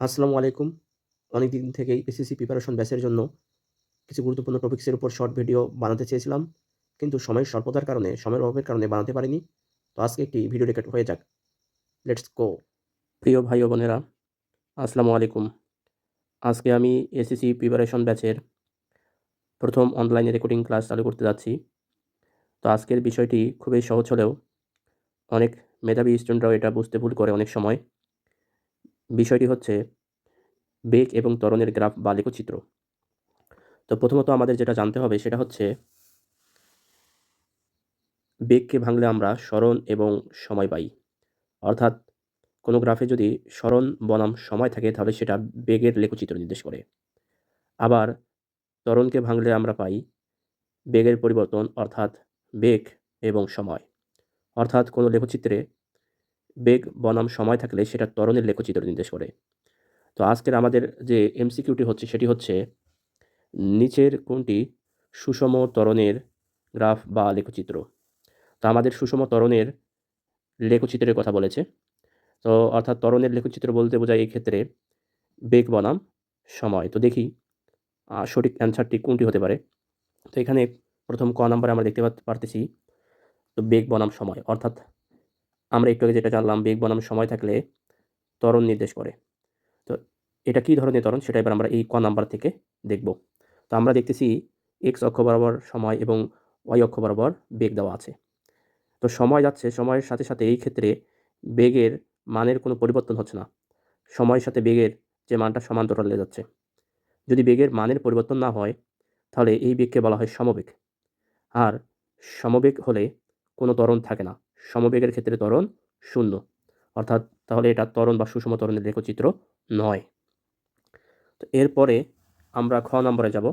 আসসালামু আলাইকুম। অনেকদিন থেকেই এসএসসি প্রিপারেশন ব্যাচের জন্য কিছু গুরুত্বপূর্ণ টপিক্সের উপর শর্ট ভিডিও বানাতে চেয়েছিলাম। কিন্তু সময়ের স্বল্পতার কারণে, সময়ের অভাবের কারণে বানাতে পারিনি। তো আজকে একটি ভিডিও রেকর্ড হয়ে যাক। Let's go. প্রিয় ভাই ও বোনেরা, আসসালামু আলাইকুম। আজকে আমি এসএসসি প্রিপারেশন ব্যাচের প্রথম অনলাইনে রেকর্ডিং ক্লাস চালু করতে যাচ্ছি। তো আজকের বিষয়টি খুবই সহজ হলেও অনেক মেধাবী স্টুডেন্টরাও এটা বুঝতে ভুল করে অনেক সময়। বিষয়টি হচ্ছে বেগ এবং ত্বরণের গ্রাফ বা লেখচিত্র। তো প্রথমত আমাদের যেটা জানতে হবে সেটা হচ্ছে বেগকে ভাঙলে আমরা স্মরণ এবং সময় পাই। অর্থাৎ কোনো গ্রাফে যদি স্মরণ, বনাম, সময় থাকে তাহলে সেটা বেগের লেখচিত্র নির্দেশ করে। আবার ত্বরণকে ভাঙলে আমরা পাই বেগের পরিবর্তন, অর্থাৎ বেগ এবং সময়। অর্থাৎ কোনো লেখচিত্রে বেগ, বনাম সময় থাকলে সেটা ত্বরণের লেখচিত্র নির্দেশ করে। তো আজকের আমাদের যে এমসিকিউটি হচ্ছে, সেটি হচ্ছে নিচের কোনটি সুষম ত্বরণের গ্রাফ বা লেখচিত্র? তো আমাদের সুষম ত্বরণের লেখচিত্রের কথা বলেছে। তো অর্থাৎ ত্বরণের লেখচিত্র বলতে বোঝায় এই ক্ষেত্রে বেগ, বনাম, সময়। তো দেখি সঠিক অ্যান্সারটি কোনটি হতে পারে? তো এখানে প্রথম ক নাম্বারে আমরা দেখতে পারতেছি, তো বেগ, বনাম, সময়। অর্থাৎ আমরা একটু আগে যেটা জানলাম বেগ বনাম সময় থাকলে ত্বরণ নির্দেশ করে। তো এটা কী ধরনের ত্বরণ সেটা এবার আমরা এই ক নাম্বার থেকে দেখব। তো আমরা দেখতেছি এক্স অক্ষ বরাবর সময় এবং ওয়াই অক্ষ বরাবর বেগ দেওয়া আছে। তো সময় যাচ্ছে সময়ের সাথে, সাথে এই ক্ষেত্রে বেগের মানের কোনো পরিবর্তন হচ্ছে না। সময়ের সাথে বেগের যে মানটা সমান্তরালে যাচ্ছে। যদি বেগের মানের পরিবর্তন না হয় তাহলে এই বেগকে বলা হয় সমবেগ। আর সমবেগ হলে কোনো ত্বরণ থাকে না। সমবেগের ক্ষেত্রে ত্বরণ শূন্য। অর্থাৎ তাহলে এটা ত্বরণ বা সুষম ত্বরণের লেখচিত্র নয়। তো এরপরে আমরা খ নম্বরে যাব।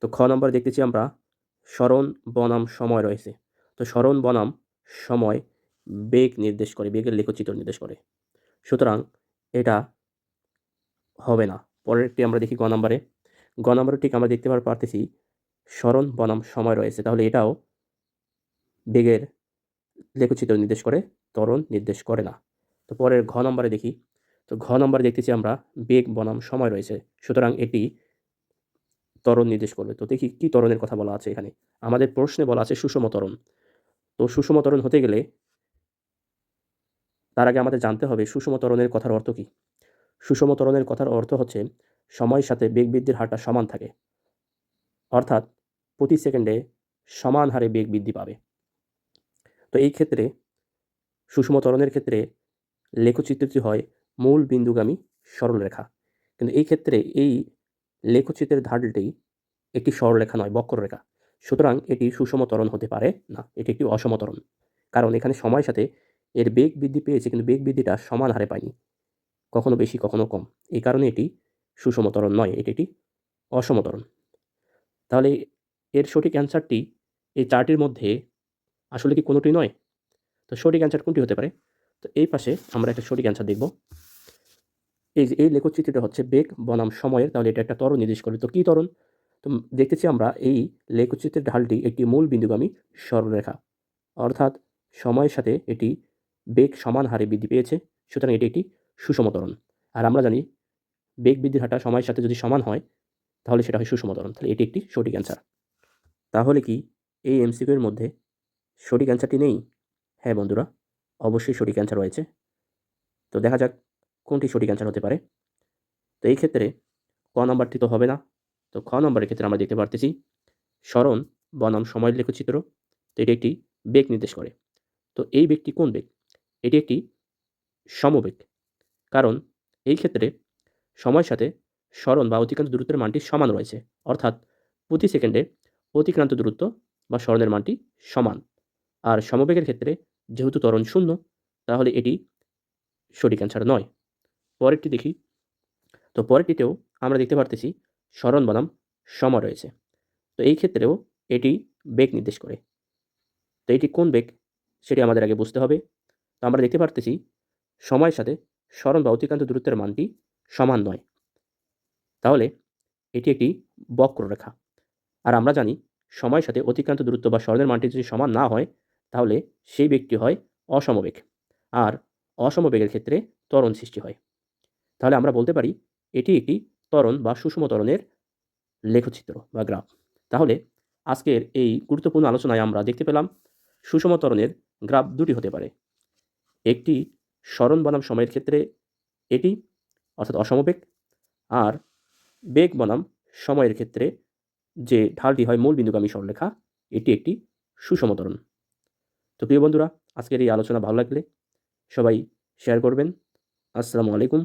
তো খ নম্বরে দেখতেছি আমরা সরণ বনাম সময় রয়েছে। তো সরণ বনাম সময় বেগ নির্দেশ করে, বেগের লেখচিত্র নির্দেশ করে। সুতরাং এটা হবে না। পরেরটি আমরা দেখি গ নম্বরে। গ নম্বরে ঠিক আমরা দেখতে পারতেছি সরণ বনাম সময় রয়েছে। তাহলে এটাও বেগের লেখচিত্র নির্দেশ করে, ত্বরণ নির্দেশ করে না। তো পরের ঘ নম্বরে দেখি। তো ঘ নম্বরে দেখতেছি আমরা বেগ বনাম সময় রয়েছে। সুতরাং এটি ত্বরণ নির্দেশ করবে। তো দেখি কি ত্বরণের কথা বলা আছে এখানে? আমাদের প্রশ্নে বলা আছে সুষম ত্বরণ। তো সুষম ত্বরণ হতে গেলে তার আগে আমাদের জানতে হবে সুষম ত্বরণের কথার অর্থ কী? সুষম ত্বরণের কথার অর্থ হচ্ছে সময়ের সাথে বেগ বৃদ্ধির হারটা সমান থাকে। অর্থাৎ প্রতি সেকেন্ডে সমান হারে বেগ বৃদ্ধি পাবে। তো এই ক্ষেত্রে, সুষম ত্বরণের ক্ষেত্রে লেখচিত্রটি হয় মূল বিন্দুগামী সরলরেখা। কিন্তু এই ক্ষেত্রে এই লেখচিত্রের ধারটি একটি সরলরেখা নয়, বক্ররেখা। সুতরাং এটি সুষম ত্বরণ হতে পারে না। এটি একটি অসম। কারণ এখানে সময়ের সাথে এর বেগ বৃদ্ধি পেয়েছে, কিন্তু বেগ বৃদ্ধিটা সমান হারে পায়নি। কখনো বেশি, কখনো কম। এই কারণে এটি সুষম ত্বরণ নয়। এটি একটি অসম। তাহলে এর সঠিক অ্যান্সারটি এই চারটির মধ্যে আসলে কি কোনোটি নয়? তো সঠিক অ্যান্সার কোনটি হতে পারে? তো এই পাশে আমরা একটা সঠিক অ্যান্সার দেখব। এই যে এই লেখচিত্রটা হচ্ছে বেগ বনাম সময়ের, তাহলে এটা একটা তরণ নির্দেশ করে। তো কী তরণ তো দেখতেছি আমরা এই লেখচিত্রের ঢালটি একটি মূল বিন্দুগামী সরলরেখা। অর্থাৎ সময়ের সাথে এটি বেগ সমান হারে বৃদ্ধি পেয়েছে। সুতরাং এটি একটি সুষম ত্বরণ। আর আমরা জানি বেগ বৃদ্ধির হারটা সময়ের সাথে যদি সমান হয়, তাহলে সেটা হয় সুষম ত্বরণ। তাহলে এটি একটি সঠিক অ্যান্সার। তাহলে কি এই এমসিকিউ এর মধ্যে সঠিক অ্যান্সারটি নেই? হ্যাঁ বন্ধুরা, অবশ্যই সঠিক অ্যান্সার রয়েছে। তো দেখা যাক কোনটি সঠিক অ্যান্সার হতে পারে। তো এই ক্ষেত্রে ক নম্বরটি তো হবে না। তো খ নম্বরের ক্ষেত্রে আমরা দেখতে পারতেছি স্মরণ বনাম সময়ের লেখচিত্র। তো এটি একটি বেগ নির্দেশ করে। তো এই বেগটি কোন বেগ? এটি একটি সমবেগ। কারণ এই ক্ষেত্রে সময়ের সাথে স্মরণ বা অতিক্রান্ত দূরত্বের মানটি সমান রয়েছে। অর্থাৎ প্রতি সেকেন্ডে অতিক্রান্ত দূরত্ব বা স্মরণের মানটি সমান। আর সমবেগের ক্ষেত্রে যেহেতু ত্বরণ শূন্য, তাহলে এটি সঠিক অ্যান্সার নয়। পরেরটি দেখি। তো পরেরটিতেও আমরা দেখতে পারতেছি স্মরণ বনাম সময় রয়েছে। তো এই ক্ষেত্রেও এটি বেগ নির্দেশ করে। তো এটি কোন বেগ? সেটি আমাদের আগে বুঝতে হবে। তো আমরা দেখতে পারতেছি সময়ের সাথে স্মরণ বা অতিক্রান্ত দূরত্বের মানটি সমান নয়। তাহলে এটি একটি বক্ররেখা। আর আমরা জানি সময়ের সাথে অতিক্রান্ত দূরত্ব বা সরণের মানটি যদি সমান না হয় তাহলে সেই বেগটি হয় অসমবেগ। আর অসমবেগের ক্ষেত্রে ত্বরণ সৃষ্টি হয়। তাহলে আমরা বলতে পারি, এটি একটি ত্বরণ বা সুষম ত্বরণের লেখচিত্র বা গ্রাফ তাহলে আজকের এই গুরুত্বপূর্ণ আলোচনায় আমরা দেখতে পেলাম, সুষম ত্বরণের গ্রাফ দুটি হতে পারে একটি স্মরণ বনাম সময়ের ক্ষেত্রে এটি, অর্থাৎ অসমবেগ, আর বেগ বনাম সময়ের ক্ষেত্রে যে ঢালটি হয় মূল বিন্দুগামী সরলরেখা, এটি একটি সুষম ত্বরণ তো প্রিয় বন্ধুরা আজকের এই আলোচনা ভালো লাগলে সবাই শেয়ার করবেন। আসসালামু আলাইকুম।